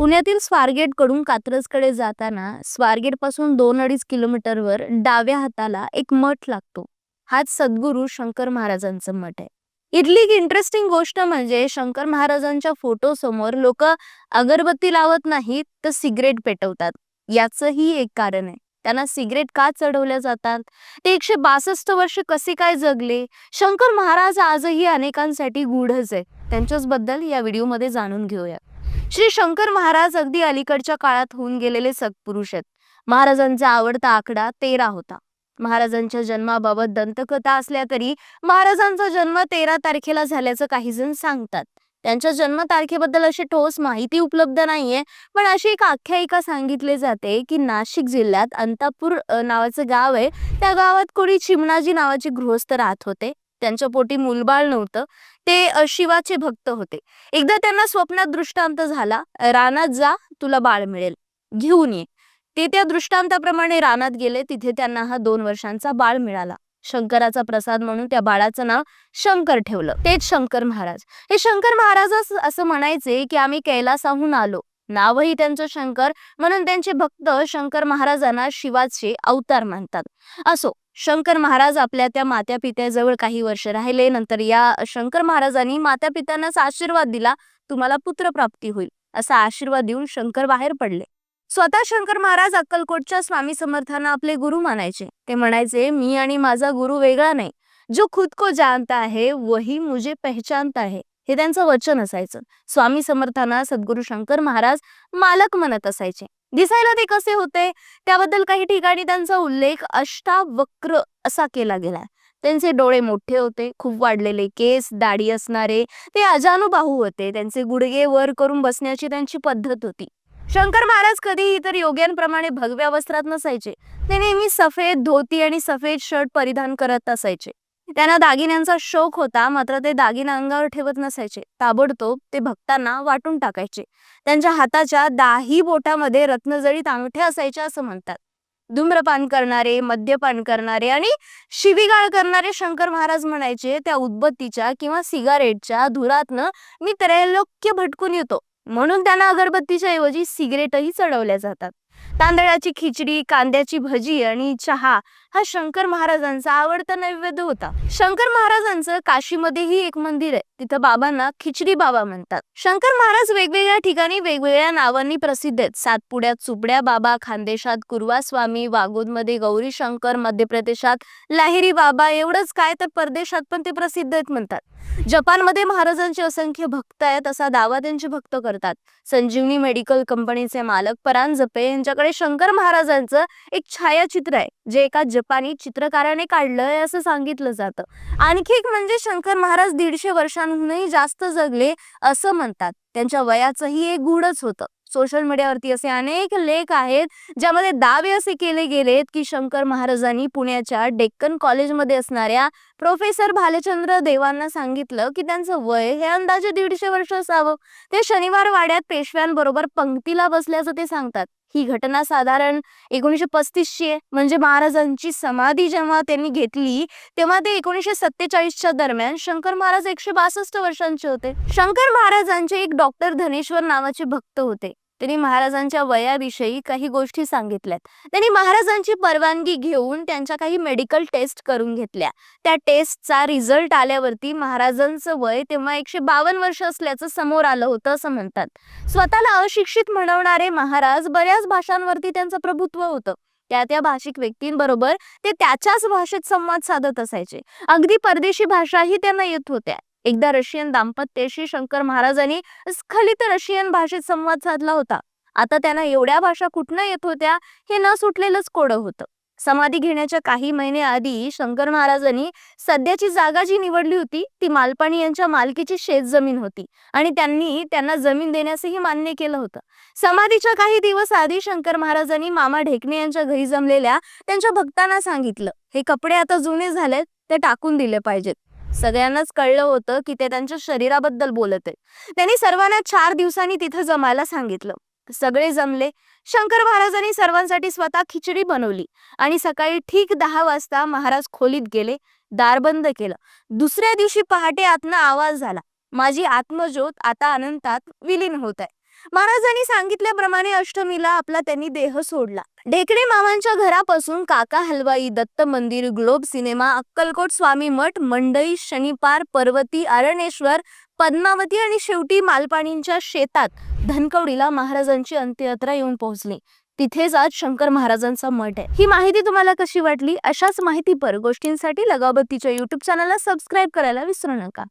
पुण्यातील स्वारगेटकडून कात्रजकडे जाताना स्वारगेटपासून दोन अडीच किलोमीटरवर डाव्या हाताला एक मठ लागतो. हाच सद्गुरू शंकर महाराजांचं मठ आहे. इथली एक इंटरेस्टिंग गोष्ट म्हणजे शंकर महाराजांच्या फोटो समोर लोक अगरबत्ती लावत नाहीत तर सिगरेट पेटवतात. याचंही एक कारण आहे. त्यांना सिगरेट का चढवल्या जातात? ते एकशे बासष्ट वर्ष कसे काय जगले? शंकर महाराज आजही अनेकांसाठी गूढच आहे. त्यांच्याच बद्दल या व्हिडिओमध्ये जाणून घेऊया. श्री शंकर महाराज अगदी अलीकडच्या काळात होऊन गेलेले सत्पुरुष आहेत. महाराजांचा आवडता आकडा तेरा होता. महाराजांच्या जन्माबाबत दंतकथा असल्या तरी महाराजांचा जन्म तेरा तारखेला झाल्याचं काही जण सांगतात. त्यांच्या जन्म तारखेबद्दल अशी ठोस माहिती उपलब्ध नाहीये पण अशी एक आख्यायिका सांगितली जाते की नाशिक जिल्ह्यात अंतापूर नावाचं गाव आहे. त्या गावात कोणी चिमणाजी नावाचे गृहस्थ राहत होते. त्यांच्या पोटी मूलबाळ नव्हतं. ते शिवाचे भक्त होते. एकदा त्यांना स्वप्नात दृष्टांत झाला रानात जा तुला बाळ मिळेल. घेऊन ये. ते त्या दृष्टांताप्रमाणे रानात गेले. तिथे त्यांना हा दोन वर्षांचा बाळ मिळाला. शंकराचा प्रसाद म्हणून त्या बाळाचं नाव शंकर ठेवलं. तेच शंकर महाराज. हे शंकर महाराज असं म्हणायचे की आम्ही कैलासाहून आलो. नावही त्यांचं शंकर म्हणून त्यांचे भक्त शंकर महाराजांना शिवाचे अवतार मानतात. असो शंकर महाराज आपल्या त्या मात्या पित्याजवळ काही वर्ष राहिले. नंतर या शंकर महाराजांनी मात्या पित्यांनाच आशीर्वाद दिला. तुम्हाला पुत्र प्राप्ती होईल. असा आशीर्वाद देऊन शंकर बाहेर पडले. स्वतः शंकर महाराज अक्कलकोटच्या स्वामी समर्थांना आपले गुरु मानायचे. ते म्हणायचे मी आणि माझा गुरु वेगळा नाही. जो खुद को जानता है वही मुझे पहचानता है. हे त्यांचं वचन असायचं. स्वामी समर्थांना सद्गुरू शंकर महाराज मालक म्हणत असायचे. दिसायला ते कसे होते? त्याबद्दल काही ठिकाणी त्यांचा उल्लेख अष्टावक्र असा केला गेला. त्यांचे डोळे मोठे होते खूप वाढलेले केस दाढी असणारे ते अजानुबाहू होते. त्यांचे गुडघे वर करून बसण्याची त्यांची पद्धत होती. शंकर महाराज कधीही इतर योग्यांप्रमाणे भगव्या वस्त्रात नसायचे. ते नेहमी सफेद धोती आणि सफेद शर्ट परिधान करत असायचे. त्यांना दागिन्यांचा शौक होता मात्र ते दागिने अंगावर ठेवत नसायचे. ताबडतोब ते भक्तांना वाटून टाकायचे. त्यांच्या हाताच्या दाही बोटामध्ये रत्नजळीत अंगठे असायच्या असं म्हणतात. धूम्रपान करणारे मद्यपान करणारे आणि शिवीगाळ करणारे शंकर महाराज म्हणायचे त्या उदबत्तीच्या किंवा सिगारेटच्या धुरातनं मी त्रैलोक्य भटकून येतो. म्हणून त्यांना अगरबत्तीच्या ऐवजी सिगरेटही चढवल्या जातात. तांदळाची खिचडी कांद्याची भजी आणि चहा हा शंकर महाराजांचा आवडता नैवेद्य होता. शंकर महाराजांचं काशीमध्येही एक मंदिर आहे. तिथं बाबांना खिचडी बाबा म्हणतात. शंकर महाराज वेगवेगळ्या ठिकाणी वेगवेगळ्या नावांनी प्रसिद्ध आहेत. सातपुड्यात चुपड्या बाबा खानदेशात कुर्वा स्वामी वागोदमध्ये गौरी शंकर मध्य प्रदेशात लाहिरी बाबा एवढंच काय तर परदेशात पण ते प्रसिद्ध आहेत म्हणतात. जपानमध्ये महाराजांचे असंख्य भक्त आहेत असा दावा त्यांचे भक्त करतात. संजीवनी मेडिकल कंपनीचे मालक परान जपे यांच्याकडे शंकर महाराजांचं एक छायाचित्र आहे जे एका जपानी चित्रकाराने काढलंय असं सांगितलं जातं. आणखी एक म्हणजे शंकर महाराज दीडशे वर्षांहूनही जास्त जगले असं म्हणतात. त्यांच्या वयाचंही एक गुढच होतं. सोशल मीडियावरती असे अनेक लेख आहेत ज्यामध्ये दावे असे केले गेलेत की शंकर महाराजांनी पुण्याच्या डेक्कन कॉलेजमध्ये असणाऱ्या प्रोफेसर भालचंद्र देवांना सांगितलं की त्यांचं वय हे अंदाजे दीडशे वर्ष असावं. ते शनिवार वाड्यात पेशव्यांबरोबर पंक्तीला बसल्याचं ते सांगतात. ही घटना साधारण एकोणीसशे पस्तीसची आहे. म्हणजे महाराजांची समाधी जेव्हा त्यांनी घेतली तेव्हा ते एकोणीसशे सत्तेचाळीसच्या दरम्यान शंकर महाराज एकशे बासष्ट वर्षांचे होते. शंकर महाराजांचे एक डॉक्टर धनेश्वर नावाचे भक्त होते. त्यांनी महाराजांच्या वयाविषयी काही गोष्टी सांगितल्यात. त्यांनी महाराजांची परवानगी घेऊन त्यांच्या काही मेडिकल टेस्ट करून घेतल्या. त्या टेस्टचा रिझल्ट आल्यावरती महाराजांचं वय तेव्हा एकशे बावन्न वर्ष असल्याचं समोर आलं होतं असं म्हणतात. स्वतःला अशिक्षित म्हणवणारे महाराज बऱ्याच भाषांवरती त्यांचं प्रभुत्व होतं. त्या त्या भाषिक व्यक्तींबरोबर ते त्याच्याच भाषेत संवाद साधत असायचे. अगदी परदेशी भाषाही त्यांना येत होत्या. एकदा रशियन दाम्पत्याशी शंकर महाराजांनी स्खलित रशियन भाषेत संवाद साधला होता. आता त्यांना एवढ्या भाषा कुठनं येत होत्या हे न सुटलेलंच कोडं होतं. समाधी घेण्याच्या काही महिने आधी शंकर महाराजांनी सध्याची जागा जी निवडली होती ती मालपाणी यांच्या मालकीची शेत जमीन होती आणि त्यांनी त्यांना जमीन देण्यासही मान्य केलं होतं. समाधीच्या काही दिवस आधी शंकर महाराजांनी मामा ढेकणे यांच्या घरी जमलेल्या त्यांच्या भक्तांना सांगितलं हे कपडे आता जुने झालेत ते टाकून दिले पाहिजेत. सगळ्यांनाच कळलं होतं की ते त्यांच्या शरीराबद्दल बोलत आहेत. त्यांनी सर्वांना चार दिवसांनी तिथं जमायला सांगितलं. सगळे जमले. शंकर महाराजांनी सर्वांसाठी स्वतः खिचडी बनवली आणि सकाळी ठीक दहा वाजता महाराज खोलीत गेले दार बंद केलं. दुसऱ्या दिवशी पहाटे आतनं आवाज झाला माझी आत्मज्योत आता अनंतात विलीन होत आहे. महाराजांनी सांगितल्याप्रमाणे अष्टमीला आपला त्यांनी देह सोडला. ढेकणे मामांच्या घरापासून काका हलवाई दत्त मंदिर ग्लोब सिनेमा अक्कलकोट स्वामी मठ मंडई शनिपार पर्वती अरणेश्वर पद्मावती आणि शेवटी मालपाणींच्या शेतात धनकवडीला महाराजांची अंत्ययात्रा येऊन पोहोचली. तिथेच आज शंकर महाराजांचा मठ आहे. ही माहिती तुम्हाला कशी वाटली? अशाच माहितीपर गोष्टींसाठी लगावबत्तीच्या युट्यूब चॅनलला सबस्क्राईब करायला विसरू नका.